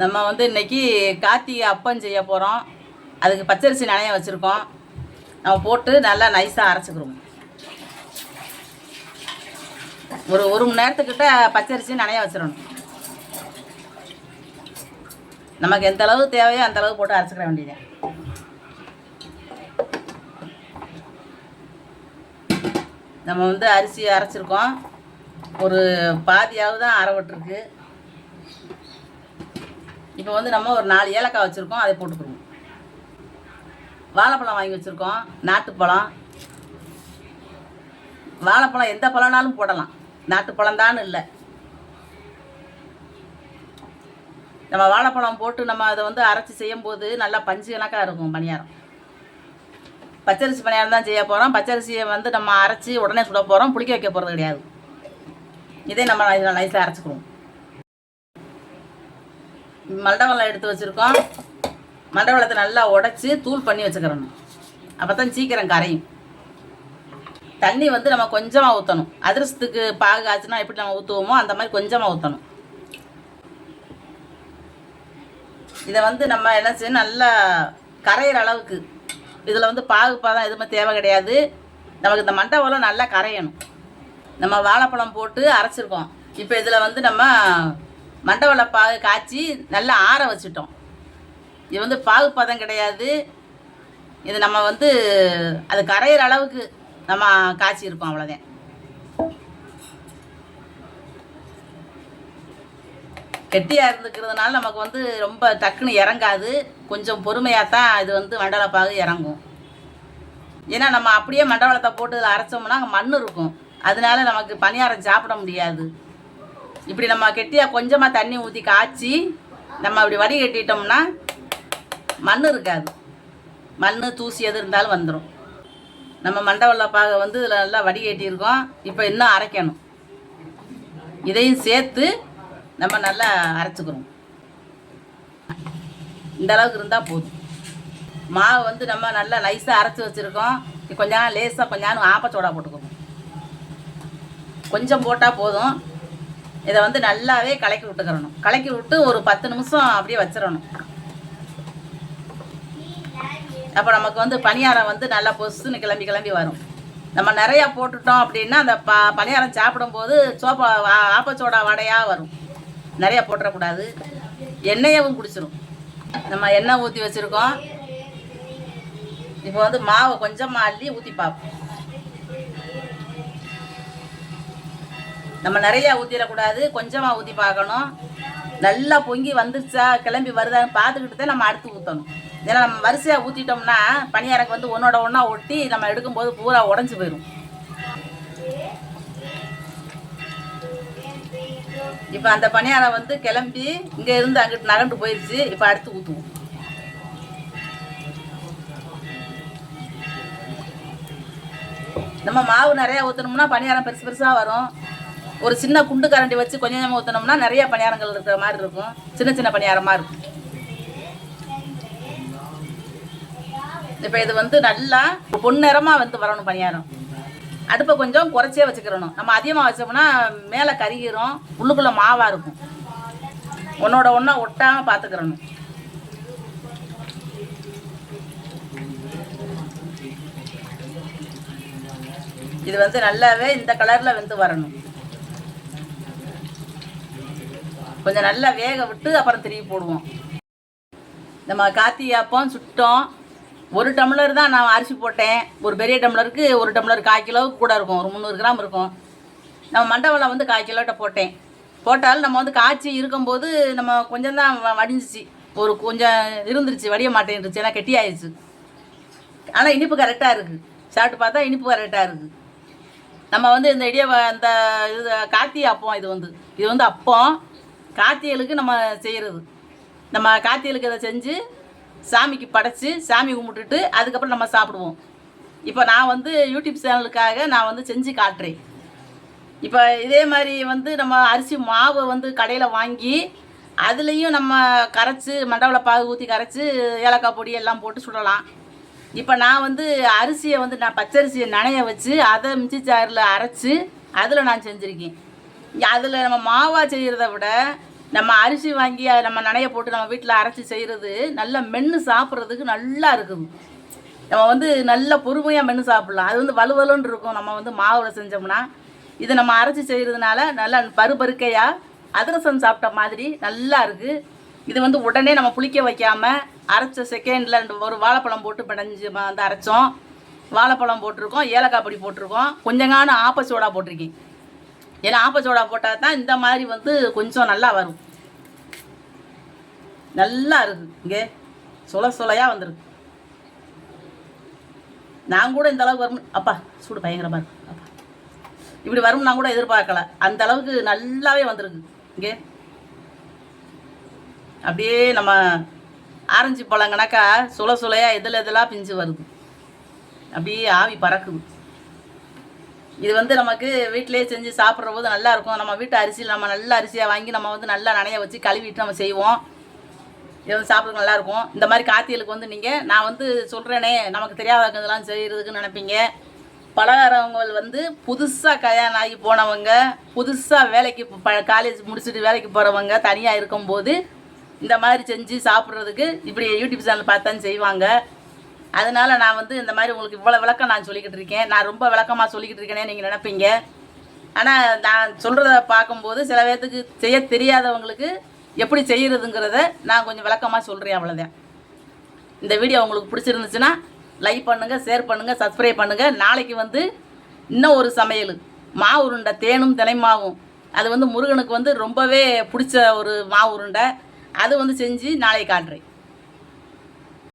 நம்ம வந்து இன்னைக்கு கார்த்திகை அப்பம் செய்ய போகிறோம் அதுக்கு பச்சரிசி நனைய வச்சுருக்கோம். நம்ம போட்டு நல்லா நைஸாக அரைச்சிக்கிறோம். ஒரு ஒரு மணி நேரத்துக்கிட்ட பச்சரிசி நனைய வச்சிடணும். நமக்கு எந்த அளவு தேவையோ அந்த அளவு போட்டு அரைச்சிக்கிற வேண்டியது. நம்ம வந்து அரிசி அரைச்சிருக்கோம். ஒரு பாதியாவது தான் அரை விட்டுருக்கு. இப்போ வந்து நம்ம ஒரு நாலு ஏலக்காய் வச்சுருக்கோம் அதை போட்டுக்கிறோம் வாழைப்பழம் வாங்கி வச்சுருக்கோம் நாட்டுப்பழம். வாழைப்பழம் எந்த பழம்னாலும் போடலாம். நாட்டுப்பழம் தான் இல்லை. நம்ம வாழைப்பழம் போட்டு நம்ம அதை வந்து அரைச்சி செய்யும்போது நல்லா பஞ்சு கணக்காக இருக்கும் பணியாரம். பச்சரிசி பணியாரம் தான் செய்ய போகிறோம் பச்சரிசியை வந்து நம்ம அரைச்சி உடனே சுட போகிறோம் புளிக்க வைக்க போகிறது கிடையாது. இதே நம்ம நைஸாக அரைச்சிக்கிறோம் மண்டவெல்லம் எடுத்து வச்சுருக்கோம். மண்டவளத்தை நல்லா உடச்சி தூள் பண்ணி வச்சுக்கிறணும். அப்போ தான் சீக்கிரம் கரையும். தண்ணி வந்து நம்ம கொஞ்சமாக ஊற்றணும் அதிரசத்துக்கு பாகு ஆச்சுன்னா எப்படி நம்ம ஊற்றுவோமோ அந்த மாதிரி கொஞ்சமாக ஊற்றணும் இதை வந்து நம்ம என்ன செய்யணும் நல்லா கரையிற அளவுக்கு. இதில் வந்து பாகு பாதம் எதுவுமே தேவை கிடையாது. நமக்கு இந்த மண்டபம் நல்லா கரையணும். நம்ம வாழைப்பழம் போட்டு அரைச்சிருக்கோம். இப்போ இதில் வந்து நம்ம மண்டவள பாகு காய்ச்சி நல்லா ஆற வச்சுட்டோம். இது வந்து பாகு பதம் கிடையாது. இது நம்ம வந்து அது கரையிற அளவுக்கு நம்ம காய்ச்சிருக்கோம் அவ்வளோதான் கெட்டியாக இருந்துக்கிறதுனால நமக்கு வந்து ரொம்ப டக்குன்னு இறங்காது. கொஞ்சம் பொறுமையாக தான் இது வந்து மண்டலப்பாகு இறங்கும். ஏன்னா நம்ம அப்படியே மண்டவளத்தை போட்டு அரைச்சோம்னா அங்கே மண் இருக்கும். அதனால நமக்கு பணியாரம் சாப்பிட முடியாது. இப்படி நம்ம கெட்டியாக கொஞ்சமாக தண்ணி ஊற்றி காய்ச்சி நம்ம அப்படி வடி கட்டிட்டோம்னா மண் இருக்காது. மண் தூசி எது இருந்தாலும் வந்துடும் நம்ம மண்டவள்ள பாகை வந்து இதில் நல்லா வடிகட்டியிருக்கோம் இப்போ இன்னும் அரைக்கணும். இதையும் சேர்த்து நம்ம நல்லா அரைச்சிக்கிறோம். இந்த அளவுக்கு இருந்தால் போதும். மாவு வந்து நம்ம நல்லா நைஸாக அரைச்சி வச்சுருக்கோம். கொஞ்ச நேரம் லேசாக கொஞ்ச நேரம் ஆப்பச்சோடா போட்டுக்கணும். கொஞ்சம் போட்டால் போதும். இதை வந்து நல்லாவே கலக்கி விட்டுக்கிறணும். கலக்கி விட்டு ஒரு பத்து நிமிஷம் அப்படியே வச்சிடணும். அப்போ நமக்கு வந்து பணியாரம் வந்து நல்லா பொசுன்னு கிளம்பி கிளம்பி வரும். நம்ம நிறையா போட்டுட்டோம் அப்படின்னா அந்த ப பணியாரம் சாப்பிடும்போது சோப்பா வா- ஆப்பச்சோடா வடையாக வரும். நிறையா போட்டுறக்கூடாது. எண்ணெயவும் குடிச்சிரும். நம்ம எண்ணெய் ஊற்றி வச்சுருக்கோம். இப்போ வந்து மாவை கொஞ்சமாக அள்ளி ஊற்றி பார்ப்போம். நம்ம நிறையா ஊற்றிடக்கூடாது கொஞ்சமாக ஊற்றி பார்க்கணும். நல்லா பொங்கி வந்துருச்சா கிளம்பி வருதான்னு பார்த்துக்கிட்டு தான் நம்ம அடுத்து ஊற்றணும் ஏன்னா நம்ம வரிசையாக ஊற்றிட்டோம்னா பனியாரக்கு வந்து ஒன்றோட ஒன்றா ஒட்டி நம்ம எடுக்கும்போது பூரா உடஞ்சி போயிடும் இப்போ அந்த பணியாரம் வந்து கிளம்பி இங்கே இருந்து அங்கிட்டு நகண்டு போயிடுச்சு இப்போ அடுத்து ஊற்றுவோம் நம்ம மாவு நிறையா ஊற்றணும்னா பணியாரம் பெருசு பெருசாக வரும். ஒரு சின்ன குண்டு கரண்டி வச்சு கொஞ்சம் கொஞ்சமாக ஊற்றினோம்னா நிறைய பணியாரங்கள் இருக்கிற மாதிரி இருக்கும். சின்ன சின்ன பணியாரமாக இருக்கும். இப்போ இது வந்து நல்லா பொன்னிறமாக வந்து வரணும் பணியாரம். அடுப்பை கொஞ்சம் குறைச்சே வச்சுக்கிறணும் நம்ம அதிகமாக வச்சோம்னா மேலே கருகிரும் உள்ளுக்குள்ளே மாவாக இருக்கும். ஒன்றோட ஒன்றா ஒட்டாமல் பார்த்துக்கிறணும் இது வந்து நல்லாவே இந்த கலரில் வந்து வரணும். கொஞ்சம் நல்லா வேக விட்டு அப்புறம் திருப்பி போடுவோம். நம்ம காத்தி அப்பம் சுட்டோம். ஒரு டம்ளர் தான் நான் அரிசி போட்டேன். ஒரு பெரிய டம்ளருக்கு ஒரு டம்ளர் கால் கிலோவுக்கு கூட இருக்கும். ஒரு முந்நூறு கிராம் இருக்கும். நம்ம மண்டவளம் வந்து கால் கிலோட்ட போட்டேன். போட்டாலும் நம்ம வந்து காய்ச்சி இருக்கும்போது நம்ம கொஞ்சம் தான் வடிஞ்சிச்சு. ஒரு கொஞ்சம் இருந்துருச்சு வடிய மாட்டேன்ருச்சு. ஏன்னா கெட்டி ஆயிடுச்சு ஆனால் இனிப்பு கரெக்டாக இருக்குது சாப்பிட்டு பார்த்தா இனிப்பு கரெக்டாக இருக்குது நம்ம வந்து இந்த இடிய அந்த இது காத்தி அப்பம் இது வந்து. இது வந்து அப்பம். காத்தியலுக்கு நம்ம செய்கிறது நம்ம காத்தியலுக்கு இதை செஞ்சு சாமிக்கு படைச்சி சாமி கும்பிட்டுட்டு அதுக்கப்புறம் நம்ம சாப்பிடுவோம். இப்போ நான் வந்து யூடியூப் சேனலுக்காக நான் வந்து செஞ்சு காட்டுறேன். இப்போ இதே மாதிரி வந்து நம்ம அரிசி மாவு வந்து கடையில் வாங்கி அதுலேயும் நம்ம கரைச்சி மண்டவள பாகு ஊற்றி கரைச்சி ஏலக்காய் பொடி எல்லாம் போட்டு சுடலாம். இப்போ நான் வந்து அரிசியை வந்து நான் பச்சரிசியை நனைய வச்சு அதை மிச்சி சாரில் அரைச்சி அதில் நான் செஞ்சுருக்கேன். அதில் நம்ம மாவா செய்கிறத விட நம்ம அரிசி வாங்கி அதை நம்ம நனைய போட்டு நம்ம வீட்டில் அரைச்சி செய்கிறது நல்லா மென்று சாப்பிட்றதுக்கு நல்லா இருக்குது நம்ம வந்து நல்ல பொறுமையாக மென்று சாப்பிட்லாம். அது வந்து வலுவலுன்னு இருக்கும். நம்ம வந்து மாவில் செஞ்சோம்னா இதை நம்ம அரைச்சி செய்கிறதுனால நல்லா பருபருக்கையாக அதிரசம் சாப்பிட்ட மாதிரி நல்லா இருக்குது இது வந்து உடனே நம்ம புளிக்க வைக்காமல் அரைச்ச செகண்டில் ரெண்டு ஒரு வாழைப்பழம் போட்டு பிணைஞ்சு வந்து அரைச்சோம். வாழைப்பழம் போட்டிருக்கோம். ஏலக்காய் பொடி போட்டிருக்கோம். கொஞ்சங்கான ஆப்ப சோடா போட்டிருக்கேன். ஏன்னா ஆப்ப சோடா போட்டால் தான் இந்த மாதிரி வந்து கொஞ்சம் நல்லா வரும். நல்லா இருக்குது. இங்கே சுள சுளையாக வந்துருக்கு. நான் கூட இந்த அளவுக்கு வரும். அப்பா சூடு பயங்கரமாக இருக்கு. அப்பா. இப்படி வரும் நான் கூட எதிர்பார்க்கல. அந்த அளவுக்கு நல்லாவே வந்திருக்கு. இங்கே. அப்படியே நம்ம ஆரஞ்சு பழங்கனாக்கா சுள சுளையாக எதில் எதெல்லாம் பிஞ்சு வருது. அப்படியே ஆவி பறக்குது. இது வந்து நமக்கு வீட்டிலேயே செஞ்சு சாப்பிட்ற போது நல்லா இருக்கும். நம்ம வீட்டு அரிசியில் நம்ம நல்ல அரிசியாக வாங்கி நம்ம வந்து நல்லா நனைய வச்சு கழுவிட்டு நம்ம செய்வோம். இது வந்து சாப்பிட்றது நல்லா இருக்கும். இந்த மாதிரி காத்தியலுக்கு வந்து நீங்கள் நான் வந்து சொல்கிறேனே நமக்கு தெரியாத இதெல்லாம் செய்கிறதுக்குன்னு நினைப்பீங்க. பலகாரவங்க வந்து புதுசாக கல்யாணம் ஆகி போனவங்க புதுசாக வேலைக்கு ப காலேஜ் முடிச்சுட்டு வேலைக்கு போகிறவங்க தனியாக இருக்கும்போது இந்த மாதிரி செஞ்சு சாப்பிட்றதுக்கு இப்படி யூடியூப் சேனல் பார்த்து தான் செய்வாங்க. அதனால நான் வந்து இந்த மாதிரி உங்களுக்கு இவ்வளோ விளக்கம் நான் சொல்லிக்கிட்டு இருக்கேன். நான் ரொம்ப விளக்கமாக சொல்லிக்கிட்டு இருக்கேனே நீங்கள் நினைப்பீங்க. ஆனால் நான் சொல்கிறத பார்க்கும்போது சில பேர்த்துக்கு செய்ய தெரியாதவங்களுக்கு எப்படி செய்கிறதுங்கிறத நான் கொஞ்சம் விளக்கமாக சொல்கிறேன் அவ்வளோதான் இந்த வீடியோ உங்களுக்கு பிடிச்சிருந்துச்சுன்னா லைக் பண்ணுங்கள் ஷேர் பண்ணுங்கள் சப்ஸ்கிரைப் பண்ணுங்கள் நாளைக்கு வந்து இன்னும் ஒரு சமையல். மாவு உருண்டை தேனும் தலைமாவும் அது வந்து முருகனுக்கு வந்து ரொம்பவே பிடிச்ச ஒரு மாவு உருண்டை. அது வந்து செஞ்சு நாளைக்கு காட்டுறேன்